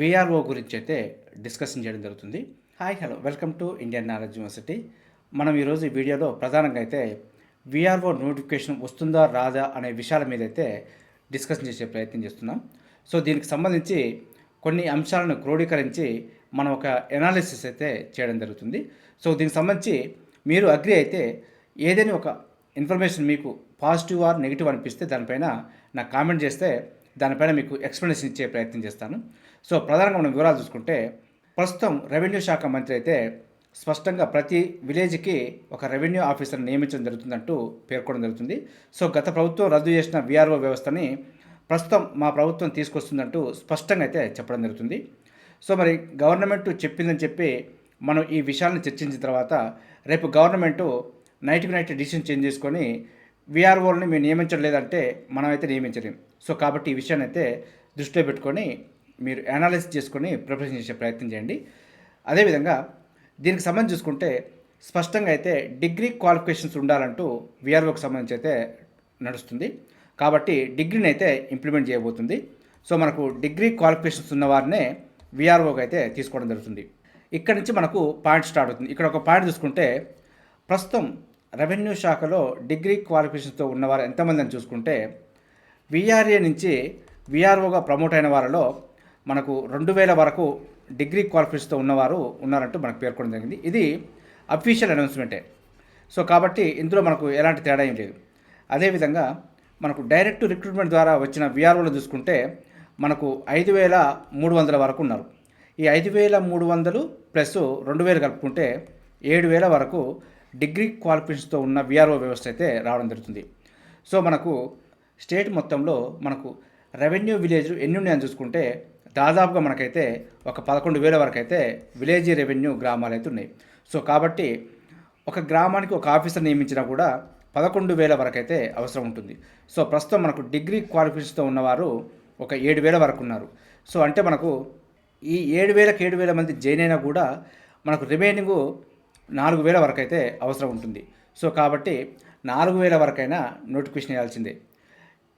VRO గురించి అయితే discussion చేయడం జరుగుతుంది. Hi hello welcome to Indian knowledge university మనం ఈరోజు ఈ వీడియోలో ప్రధానంగా అయితే విఆర్ఓ నోటిఫికేషన్ వస్తుందా రాదా అనే విషయాల మీద అయితే డిస్కషన్ చేసే ప్రయత్నం చేస్తున్నాం. సో దీనికి సంబంధించి కొన్ని అంశాలను క్రోడీకరించి మనం ఒక ఎనాలిసిస్ అయితే చేయడం జరుగుతుంది. సో దీనికి సంబంధించి మీరు అగ్రి అయితే ఏదైనా ఒక ఇన్ఫర్మేషన్ మీకు పాజిటివ్ ఆర్ నెగిటివ్ అనిపిస్తే దానిపైన నాకు కామెంట్ చేస్తే దానిపైన మీకు ఎక్స్ప్లెనేషన్ ఇచ్చే ప్రయత్నం చేస్తాను. సో ప్రధానంగా మనం వివరాలు చూసుకుంటే ప్రస్తుతం రెవెన్యూ శాఖ మంత్రి అయితే స్పష్టంగా ప్రతి విలేజ్కి ఒక రెవెన్యూ ఆఫీసర్ని నియమించడం జరుగుతుందంటూ పేర్కొనడం జరుగుతుంది. సో గత ప్రభుత్వం రద్దు చేసిన విఆర్ఓ వ్యవస్థని ప్రస్తుతం మా ప్రభుత్వం తీసుకొస్తుందంటూ స్పష్టంగా అయితే చెప్పడం జరుగుతుంది. సో మరి గవర్నమెంట్ చెప్పిందని చెప్పి మనం ఈ విషయాలను చర్చించిన తర్వాత రేపు గవర్నమెంటు నైట్కి నైట్ డిసిషన్ చేంజ్ చేసుకొని విఆర్ఓల్ని మేము నియమించడం లేదంటే మనమైతే నియమించలేం. సో కాబట్టి ఈ విషయాన్ని అయితే దృష్టిలో పెట్టుకొని మీరు అనాలిసిస్ చేసుకొని ప్రిపరేషన్ చేసే ప్రయత్నం చేయండి. అదేవిధంగా దీనికి సంబంధించి చూసుకుంటే స్పష్టంగా అయితే డిగ్రీ క్వాలిఫికేషన్స్ ఉండాలంటూ విఆర్ఓకి సంబంధించి అయితే నడుస్తుంది. కాబట్టి డిగ్రీని అయితే ఇంప్లిమెంట్ చేయబోతుంది. సో మనకు డిగ్రీ క్వాలిఫికేషన్స్ ఉన్న వారినే విఆర్ఓకి అయితే తీసుకోవడం జరుగుతుంది. ఇక్కడ నుంచి మనకు పాయింట్ స్టార్ట్ అవుతుంది. ఇక్కడ ఒక పాయింట్ చూసుకుంటే ప్రస్తుతం రెవెన్యూ శాఖలో డిగ్రీ క్వాలిఫికేషన్తో ఉన్నవారు ఎంతమందిని చూసుకుంటే విఆర్ఏ నుంచి విఆర్ఓగా ప్రమోట్ అయిన వారిలో మనకు రెండు వేల వరకు డిగ్రీ క్వాలిఫికేషన్తో ఉన్నవారు ఉన్నారంటూ మనకు పేర్కొనడం జరిగింది. ఇది అఫీషియల్ అనౌన్స్మెంటే. సో కాబట్టి ఇందులో మనకు ఎలాంటి తేడా ఏం లేదు. అదేవిధంగా మనకు డైరెక్ట్ రిక్రూట్మెంట్ ద్వారా వచ్చిన విఆర్ఓలు చూసుకుంటే మనకు ఐదు వేల మూడు వందల వరకు ఉన్నారు. ఈ ఐదు వేల మూడు వందలు ప్లస్ రెండు వేలు కలుపుకుంటే ఏడు వేల వరకు డిగ్రీ క్వాలిఫికేషన్తో ఉన్న విఆర్ఓ వ్యవస్థ అయితే రావడం జరుగుతుంది. సో మనకు స్టేట్ మొత్తంలో మనకు రెవెన్యూ విలేజ్ ఎన్ని ఉన్నాయని చూసుకుంటే దాదాపుగా మనకైతే ఒక పదకొండు వేల వరకు అయితే విలేజ్ రెవెన్యూ గ్రామాలు అయితే ఉన్నాయి. సో కాబట్టి ఒక గ్రామానికి ఒక ఆఫీసర్ నియమించినా కూడా పదకొండు వేల వరకు అయితే అవసరం ఉంటుంది. సో ప్రస్తుతం మనకు డిగ్రీ క్వాలిఫికేషన్తో ఉన్నవారు ఒక ఏడు వేల వరకు ఉన్నారు. సో అంటే మనకు ఈ ఏడు వేలకు ఏడు వేల మంది జైన్ అయినా కూడా మనకు రిమైనింగ్ నాలుగు వేల వరకు అయితే అవసరం ఉంటుంది. సో కాబట్టి నాలుగు వేల వరకైనా నోటిఫికేషన్ వేయాల్సిందే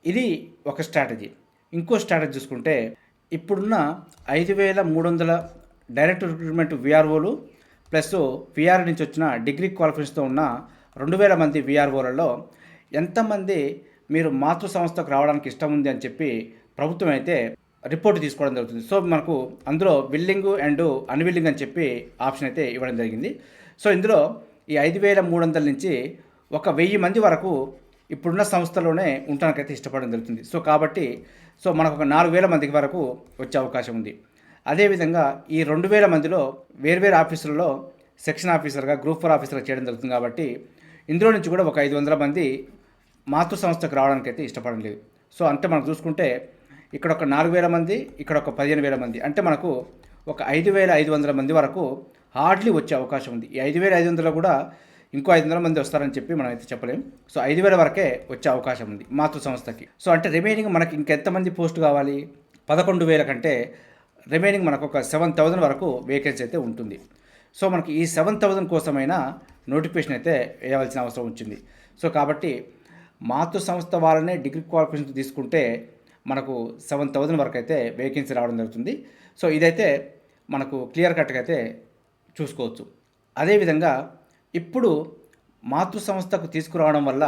ఇది ఒక స్ట్రాటజీ. ఇంకో స్ట్రాటజీ చూసుకుంటే ఇప్పుడున్న ఐదు వేల మూడు వందల డైరెక్ట్ రిక్రూట్మెంట్ విఆర్ఓలు ప్లస్ విఆర్ నుంచి వచ్చిన డిగ్రీ క్వాలిఫికేషన్తో ఉన్న రెండు వేల మంది విఆర్ఓలలో ఎంతమంది మీరు మాతృ సంస్థకు రావడానికి ఇష్టం ఉంది అని చెప్పి ప్రభుత్వం అయితే రిపోర్ట్ తీసుకోవడం జరుగుతుంది. సో మనకు అందులో విల్లింగ్ అండ్ అన్విల్లింగ్ అని చెప్పి ఆప్షన్ అయితే ఇవ్వడం జరిగింది. సో ఇందులో ఈ ఐదు వేల మూడు వందల నుంచి ఒక వెయ్యి మంది వరకు ఇప్పుడున్న సంస్థలోనే ఉండడానికైతే ఇష్టపడడం జరుగుతుంది. సో కాబట్టి సో మనకు ఒక నాలుగు వేల మందికి వరకు వచ్చే అవకాశం ఉంది. అదేవిధంగా ఈ రెండు వేల మందిలో వేర్వేరు ఆఫీసులలో సెక్షన్ ఆఫీసర్గా గ్రూప్ ఫోర్ ఆఫీసర్గా చేయడం జరుగుతుంది కాబట్టి ఇందులో నుంచి కూడా ఒక ఐదు వందల మంది మాతృ సంస్థకు రావడానికి అయితే ఇష్టపడడం లేదు. సో అంటే మనం చూసుకుంటే ఇక్కడ ఒక నాలుగు వేల మంది ఇక్కడ ఒక పదిహేను వేల మంది. అంటే మనకు ఒక ఐదు వేల ఐదు వందల మంది వరకు హార్డ్లీ వచ్చే అవకాశం ఉంది. ఈ ఐదు వేల ఐదు వందలు కూడా ఇంకో ఐదు వందల మంది వస్తారని చెప్పి మనం అయితే చెప్పలేం. సో ఐదు వేల వరకే వచ్చే అవకాశం ఉంది మాతృ సంస్థకి. సో అంటే రిమైనింగ్ మనకి ఇంకెంతమంది పోస్ట్ కావాలి? పదకొండు వేల కంటే రిమైనింగ్ మనకు ఒక సెవెన్ థౌజండ్ వరకు వేకెన్సీ అయితే ఉంటుంది. సో మనకి ఈ సెవెన్ థౌజండ్ కోసమైనా నోటిఫికేషన్ అయితే వేయవలసిన అవసరం వచ్చింది. సో కాబట్టి మాతృ సంస్థ వాళ్ళనే డిగ్రీ క్వాలిఫికేషన్ తీసుకుంటే మనకు సెవెన్ థౌజండ్ వరకు అయితే వేకెన్సీ రావడం జరుగుతుంది. సో ఇదైతే మనకు క్లియర్ కట్గా అయితే చూసుకోవచ్చు. అదేవిధంగా ఇప్పుడు మాతృ సంస్థకు తీసుకురావడం వల్ల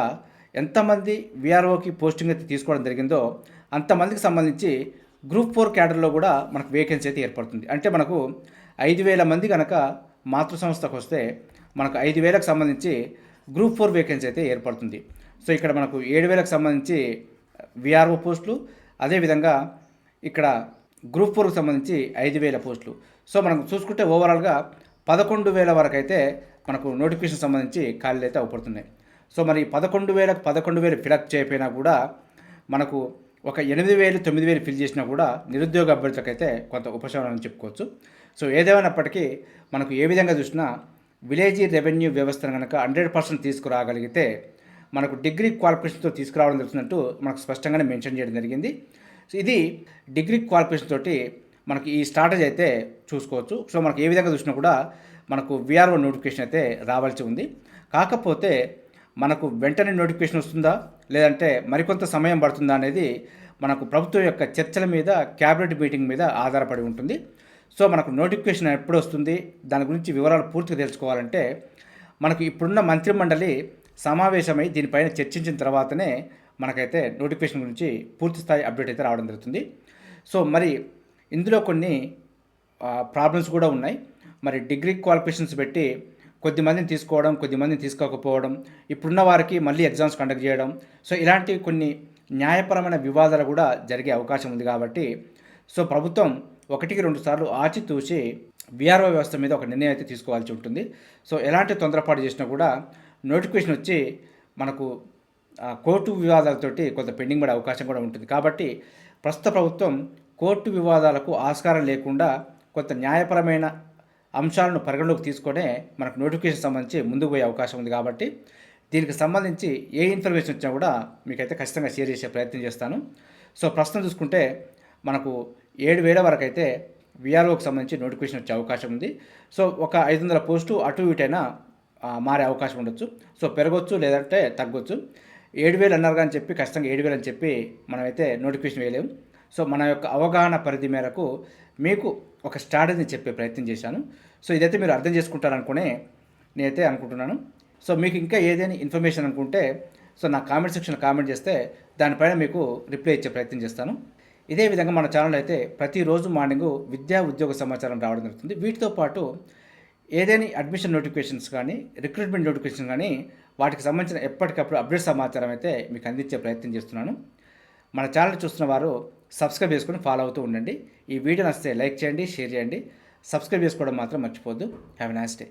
ఎంతమంది విఆర్ఓకి పోస్టింగ్ అయితే తీసుకోవడం జరిగిందో అంతమందికి సంబంధించి గ్రూప్ ఫోర్ క్యాడర్లో కూడా మనకు వేకెన్సీ అయితే ఏర్పడుతుంది. అంటే మనకు ఐదు వేల మంది కనుక మాతృ సంస్థకు వస్తే మనకు ఐదు వేలకు సంబంధించి గ్రూప్ ఫోర్ వేకెన్సీ అయితే ఏర్పడుతుంది. సో ఇక్కడ మనకు ఏడు వేలకు సంబంధించి విఆర్ఓ పోస్టులు అదేవిధంగా ఇక్కడ గ్రూప్ ఫోర్కు సంబంధించి ఐదు వేల పోస్టులు. సో మనం చూసుకుంటే ఓవరాల్గా పదకొండు వేల వరకు అయితే మనకు నోటిఫికేషన్ సంబంధించి ఖాళీలు అయితే అవపడుతున్నాయి. సో మరి పదకొండు వేలకు పదకొండు వేలు ఫిలప్ చేయకపోయినా కూడా మనకు ఒక ఎనిమిది వేలు తొమ్మిది వేలు ఫిల్ చేసినా కూడా నిరుద్యోగ అభ్యర్థులకైతే కొంత ఉపశమనం అని చెప్పుకోవచ్చు. సో ఏదేమైనప్పటికీ మనకు ఏ విధంగా చూసినా విలేజీ రెవెన్యూ వ్యవస్థను కనుక హండ్రెడ్ పర్సెంట్ తీసుకురాగలిగితే మనకు డిగ్రీ క్వాలిఫికేషన్తో తీసుకురావడం జరుగుతున్నట్టు మనకు స్పష్టంగానే మెన్షన్ చేయడం జరిగింది. సో ఇది డిగ్రీ క్వాలిఫికేషన్ తోటి మనకి ఈ స్ట్రాటజీ అయితే చూసుకోవచ్చు. సో మనకు ఏ విధంగా చూసినా కూడా మనకు విఆర్ఓ నోటిఫికేషన్ అయితే రావాల్సి ఉంది. కాకపోతే మనకు వెంటనే నోటిఫికేషన్ వస్తుందా? లేదంటే మరికొంత సమయం పడుతుందా అనేది మనకు ప్రభుత్వం యొక్క చర్చల మీద క్యాబినెట్ మీటింగ్ మీద ఆధారపడి ఉంటుంది. సో మనకు నోటిఫికేషన్ ఎప్పుడు వస్తుంది? దాని గురించి వివరాలు పూర్తిగా తెలుసుకోవాలంటే మనకు ఇప్పుడున్న మంత్రిమండలి సమావేశమై దీనిపైన చర్చించిన తర్వాతనే మనకైతే నోటిఫికేషన్ గురించి పూర్తి స్థాయి అప్డేట్ అయితే రావడం జరుగుతుంది. సో మరి ఇందులో కొన్ని ప్రాబ్లమ్స్ కూడా ఉన్నాయి. మరి డిగ్రీ క్వాలిఫికేషన్స్ పెట్టి కొద్ది మందిని తీసుకోవడం కొద్ది మందిని తీసుకోకపోవడం ఇప్పుడున్న వారికి మళ్ళీ ఎగ్జామ్స్ కండక్ట్ చేయడం. సో ఇలాంటి కొన్ని న్యాయపరమైన వివాదాలు కూడా జరిగే అవకాశం ఉంది కాబట్టి సో ప్రభుత్వం ఒకటికి రెండు సార్లు ఆచితూచి విఆర్ఓ వ్యవస్థ మీద ఒక నిర్ణయం అయితే తీసుకోవాల్సి ఉంటుంది. సో ఎలాంటి తొందరపాటు చేసినా కూడా నోటిఫికేషన్ వచ్చి మనకు కోర్టు వివాదాలతోటి కొంత పెండింగ్ పడే అవకాశం కూడా ఉంటుంది. కాబట్టి ప్రస్తుత ప్రభుత్వం కోర్టు వివాదాలకు ఆస్కారం లేకుండా కొంత న్యాయపరమైన అంశాలను పరిగణలోకి తీసుకొనే మనకు నోటిఫికేషన్ సంబంధించి ముందుకు పోయే అవకాశం ఉంది కాబట్టి దీనికి సంబంధించి ఏ ఇన్ఫర్మేషన్ వచ్చినా కూడా మీకైతే ఖచ్చితంగా షేర్ చేసే ప్రయత్నం చేస్తాను. సో ప్రస్తుతం చూసుకుంటే మనకు ఏడు వేల వరకు అయితే విఆర్ఓకి సంబంధించి నోటిఫికేషన్ వచ్చే అవకాశం ఉంది. సో ఒక ఐదు వందల పోస్టు అటు ఇటైనా మారే అవకాశం ఉండొచ్చు. సో పెరగొచ్చు లేదంటే తగ్గొచ్చు. ఏడు వేలు అన్నారు కానీ చెప్పి ఖచ్చితంగా ఏడు వేలు అని చెప్పి మనమైతే నోటిఫికేషన్ వేయలేము. సో మన యొక్క అవగాహన పరిధి మేరకు మీకు ఒక స్ట్రాటజీని చెప్పే ప్రయత్నం చేశాను. సో ఇదైతే మీరు అర్థం చేసుకుంటారనుకునే నేనైతే అనుకుంటున్నాను. సో మీకు ఇంకా ఏదైనా ఇన్ఫర్మేషన్ అనుకుంటే సో నా కామెంట్ సెక్షన్లో కామెంట్ చేస్తే దానిపైన మీకు రిప్లై ఇచ్చే ప్రయత్నం చేస్తాను. ఇదే విధంగా మన ఛానల్ అయితే ప్రతిరోజు మార్నింగ్ విద్యా ఉద్యోగ సమాచారం రావడం జరుగుతుంది. వీటితో పాటు ఏదైనా అడ్మిషన్ నోటిఫికేషన్స్ కానీ రిక్రూట్మెంట్ నోటిఫికేషన్ కానీ వాటికి సంబంధించిన ఎప్పటికప్పుడు అప్డేట్ సమాచారం అయితే మీకు అందించే ప్రయత్నం చేస్తున్నాను. మన ఛానల్ చూస్తున్న వారు సబ్స్క్రైబ్ చేసుకుని ఫాలో అవుతూ ఉండండి. ఈ వీడియో నచ్చితే లైక్ చేయండి షేర్ చేయండి. సబ్స్క్రైబ్ చేసుకోవడం మాత్రం మర్చిపోద్దు హ్యావ్ ఎ నైస్ డే